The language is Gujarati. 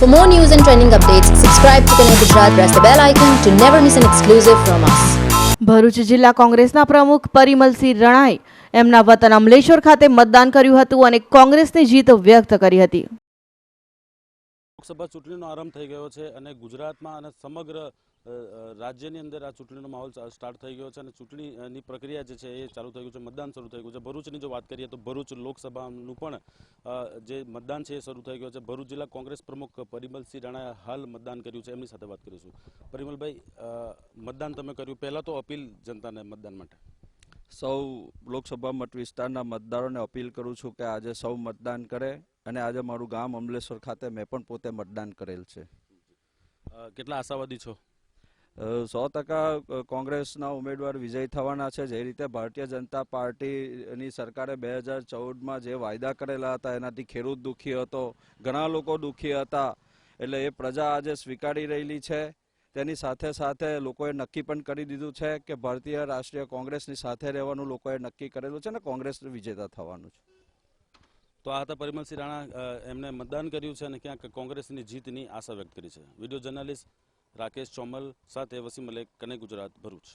For more news and trending updates, subscribe to Connect Gujarat, press the bell icon to never miss an exclusive from us. Bharuch જિલ્લા કોંગ્રેસના પ્રમુખ પરિમલસિંહ રણાએ એમના વતન અમલેશ્વર ખાતે મતદાન કર્યું હતું અને કોંગ્રેસની જીત વ્યક્ત કરી હતી લોકસભા ચૂંટણીનો આરંભ થઈ ગયો છે અને ગુજરાતમાં અને સમગ્ર રાજ્યની અંદર આ ચૂંટણીનો માહોલ સ્ટાર્ટ થઈ ગયો છે અને ચૂંટણીની પ્રક્રિયા જે છે એ ચાલુ થઈ ગયું છે, મતદાન શરૂ થઈ ગયું છે. ભરૂચની જો વાત કરીએ તો ભરૂચ લોકસભાનું પણ જે મતદાન છે એ શરૂ થઈ ગયું છે. ભરૂચ જિલ્લા કોંગ્રેસ પ્રમુખ પરિમલસિંહ રાણાએ હાલ મતદાન કર્યું છે. એમની સાથે વાત કરીશું. પરિમલભાઈ મતદાન તમે કર્યું. પહેલાં તો અપીલ જનતાને મતદાન માટે. સૌ લોકસભા મત વિસ્તારના મતદારોને અપીલ કરું છું કે આજે સૌ મતદાન કરે અને આજે મારું ગામ અમલેશ્વર ખાતે મેં પણ પોતે મતદાન કરેલ છે. કેટલા આશાવાદી છો? સો ટકા કોંગ્રેસના ઉમેદવાર વિજય થવાના છે. જે રીતે ભારતીય જનતા પાર્ટીની સરકારે બે હજાર ચૌદમાં જે વાયદા કરેલા હતા એનાથી ખેડૂત દુઃખી હતો ઘણા લોકો દુઃખી હતા. એટલે એ પ્રજા આજે સ્વીકારી રહેલી છે. તેની સાથે સાથે લોકોએ નક્કી પણ કરી દીધું છે કે ભારતીય રાષ્ટ્રીય કોંગ્રેસની સાથે રહેવાનું લોકોએ નક્કી કરેલું છે અને કોંગ્રેસ વિજેતા થવાનું છે. તો આ હતા પરિમલસિંહ રાણા એમને મતદાન કર્યું છે અને ક્યાંક કોંગ્રેસની જીતની આશા વ્યક્ત કરી છે. વીડિયો જર્નાલિસ્ટ રાકેશ ચોમલ સાથે વસીમ મલેક કને ગુજરાત, ભરૂચ.